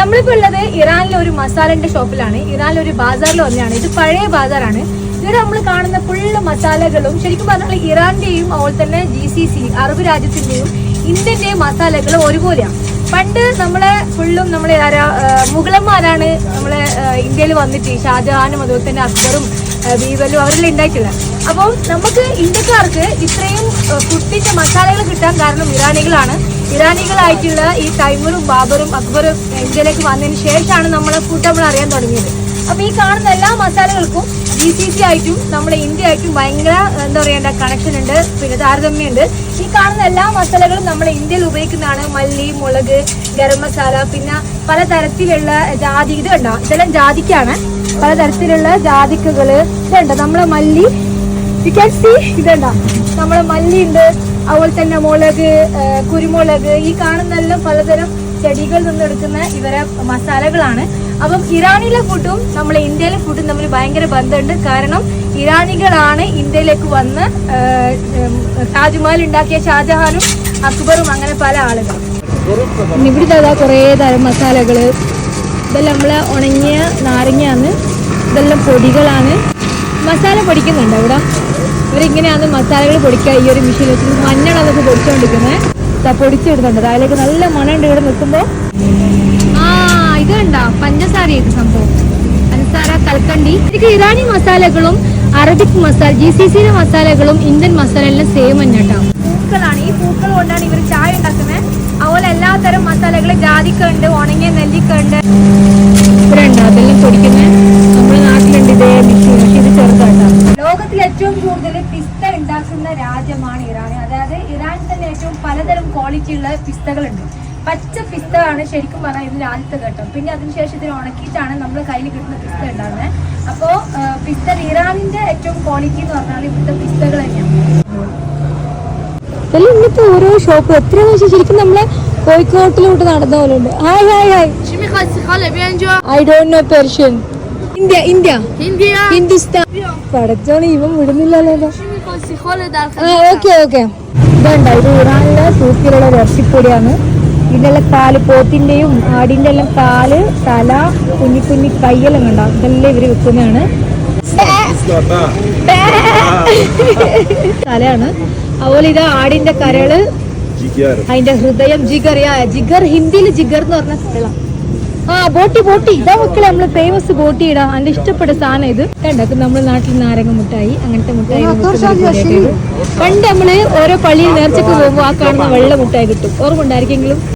നമ്മളിപ്പോ ഉള്ളത് ഇറാനിലെ ഒരു മസാലന്റെ ഷോപ്പിലാണ്. ഇറാനിലെ ഒരു ബാസാറിൽ വന്നതാണ്. ഇത് പഴയ ബാസാറാണ്. ഇവിടെ നമ്മൾ കാണുന്ന ഫുള്ള് മസാലകളും ശരിക്കും പറഞ്ഞാൽ ഇറാന്റെയും അതുപോലെ തന്നെ ജി സി സി അറബ് രാജ്യത്തിന്റെയും ഇന്ത്യന്റെയും മസാലകൾ ഒരുപോലെയാണ് പണ്ട് നമ്മളെ ഫുള്ളും നമ്മളെ ആരാ മുഗളന്മാരാണ് നമ്മളെ ഇന്ത്യയിൽ വന്നിട്ട് ഷാജഹാനും അതുപോലെ തന്നെ അക്ബറും ബീബലും അവരെല്ലാം ഉണ്ടായിട്ടുള്ളത് അപ്പോൾ നമുക്ക് ഇന്ത്യക്കാർക്ക് ഇത്രയും ഫുഡിന്റെ മസാലകൾ കിട്ടാൻ കാരണം ഇറാനികളാണ്. ഇറാനികളായിട്ടുള്ള ഈ തൈമറും ബാബറും അക്ബറും ഇന്ത്യയിലേക്ക് വന്നതിന് ശേഷമാണ് നമ്മളെ ഫുഡ് നമ്മൾ അറിയാൻ തുടങ്ങിയത്. അപ്പൊ ഈ കാണുന്ന എല്ലാ മസാലകൾക്കും ജി സി സി ആയിട്ടും നമ്മുടെ ഇന്ത്യ ആയിട്ടും ഭയങ്കര എന്താ പറയേണ്ട കണക്ഷൻ ഉണ്ട് പിന്നെ താരതമ്യമുണ്ട്. ഈ കാണുന്ന എല്ലാ മസാലകളും നമ്മുടെ ഇന്ത്യയിൽ ഉപയോഗിക്കുന്നതാണ്. മല്ലി മുളക് ഗരം മസാല പിന്നെ പലതരത്തിലുള്ള ജാതി ഇത് കണ്ടോ? ഇതെല്ലാം ജാതിക്കാണ്. പലതരത്തിലുള്ള ജാതിക്കകൾ. ഇതുണ്ട് നമ്മളെ മല്ലി യു ക്യാൻ സി ഇതുണ്ട നമ്മളെ മല്ലി ഉണ്ട് അതുപോലെ തന്നെ മുളക് കുരുമുളക് ഈ കാണുന്നെല്ലാം പലതരം ചെടികളിൽ നിന്നെടുക്കുന്ന ഇവരെ മസാലകളാണ്. അപ്പം ഇറാനിലെ ഫുഡും നമ്മളെ ഇന്ത്യയിലെ ഫുഡും തമ്മിൽ ഭയങ്കര ബന്ധമുണ്ട്. കാരണം ഇറാനികളാണ് ഇന്ത്യയിലേക്ക് വന്ന് താജ്മഹൽ ഉണ്ടാക്കിയ ഷാജഹാനും അക്ബറും അങ്ങനെ പല ആളുകളും ഇവിടുത്തെ അതാ കുറേ തരം മസാലകൾ. ഇതെല്ലാം നമ്മളെ ഉണങ്ങിയ നാരങ്ങയാണ്. ഇതെല്ലാം പൊടികളാണ്. മസാല പൊടിക്കുന്നുണ്ട് ഇവിടെ ഇവരിങ്ങനെയാണ് മസാലകൾ പൊടിക്കുക ഈ ഒരു മെഷീൻ വെച്ച് മഞ്ഞളാണ് നമുക്ക് പൊടിച്ചുകൊണ്ടിരിക്കുന്നത് പൊടിച്ചിടുന്നുണ്ട് അതിലേക്ക് നല്ല മണമുണ്ട് ഇവിടെ നിൽക്കുമ്പോൾ ആ ഇത് കണ്ടോ. പഞ്ചസാര സംഭവം. പഞ്ചസാര കൽക്കണ്ടി. എനിക്ക് ഇറാനി മസാലകളും അറബിക് മസാല ജി സി സിയിലെ മസാലകളും ഇന്ത്യൻ മസാല എല്ലാം സെയിം തന്നെ കേട്ടോ. പൂക്കളാണ് ഈ പൂക്കൾ കൊണ്ടാണ് ഇവർ ചായ ഉണ്ടാക്കുന്നത് അതുപോലെ എല്ലാ തരം മസാലകളും ജാതിക്ക ഉണ്ട് ഉണങ്ങിയ നെല്ലിക്ക ഉണ്ട് ഇവിടെ ഉണ്ട് അതെല്ലാം പൊടിക്കുന്നത് നമ്മുടെ നാട്ടിലുണ്ട് ഇതേ മിഷീൻ പക്ഷെ ഇത് ചെറുതായിട്ടാണ് ലോകത്തിൽ ഏറ്റവും കൂടുതൽ പിസ്ത ഉണ്ടാക്കുന്ന രാജ്യമാണ് ഇറാൻ അതായത് ഇറാനിൽ തന്നെ ഏറ്റവും പലതരം ക്വാളിറ്റിയുള്ള പിസ്തകളുണ്ട് പച്ച പിസ്ത ആണ് ശരിക്കും പറഞ്ഞാൽ ഇതിന്റെ ആദ്യത്തെ ഘട്ടം പിന്നെ അതിനുശേഷം ഇതിന് ഉണക്കിയിട്ടാണ് നമ്മൾ കയ്യിൽ കിട്ടുന്ന പിസ്ത ഉണ്ടാകുന്നത് അപ്പോൾ പിസ്ത ഇറാനിന്റെ ഏറ്റവും ക്വാളിറ്റി എന്ന് പറഞ്ഞാൽ ഇവിടുത്തെ പിസ്തകൾ തന്നെയാണ് ഇന്നത്തെ ഓരോ ഷോപ്പ് എത്ര ശരിക്കും നമ്മളെ കോഴിക്കോട്ടിലോട്ട് നടന്ന പോലെ ഉണ്ട് hi hi hi I don't know Persian India India. India. Hindustan. പടച്ചോളി ഇവ വിടുന്നില്ലല്ലോ ഓക്കെ ഇത് ഇറാനിലെ സൂക്കിലുള്ള വർഷിപ്പൊടിയാണ് ഇതിന്റെ കാൽ പോത്തിന്റെയും ആടിന്റെ എല്ലാം കാൽ തല കുഞ്ഞി കുഞ്ഞി കയ്യെല്ലാം ഉണ്ടാവും ഇതെല്ലാം ഇവർ വിൽക്കുന്നതാണ് തലയാണ്. അതുപോലെ ഇത് ആടിന്റെ കരൾ. അതിന്റെ ഹൃദയം ജിഗർ. ജിഗർ ഹിന്ദിയിൽ ജിഗർ എന്ന് പറഞ്ഞ സ്ഥലം. ആ ബോട്ടി ബോട്ടി. ഇതാ മക്കളെ നമ്മൾ ഫേമസ് ബോട്ടി ഇടാ അതിന്റെ ഇഷ്ടപ്പെട്ട സാധനം ഇത്. കണ്ടോ നമ്മുടെ നാട്ടിൽ നാരങ്ങ മുട്ടായി അങ്ങനത്തെ മുട്ടായി പണ്ട് നമ്മൾ ഓരോ പള്ളിയിൽ നേർച്ചക്ക് പോകുമ്പോൾ ആ കാണുന്ന വെള്ള മുട്ടായി കിട്ടും. ഓർമ്മ ഉണ്ടായിരിക്കെങ്കിലും?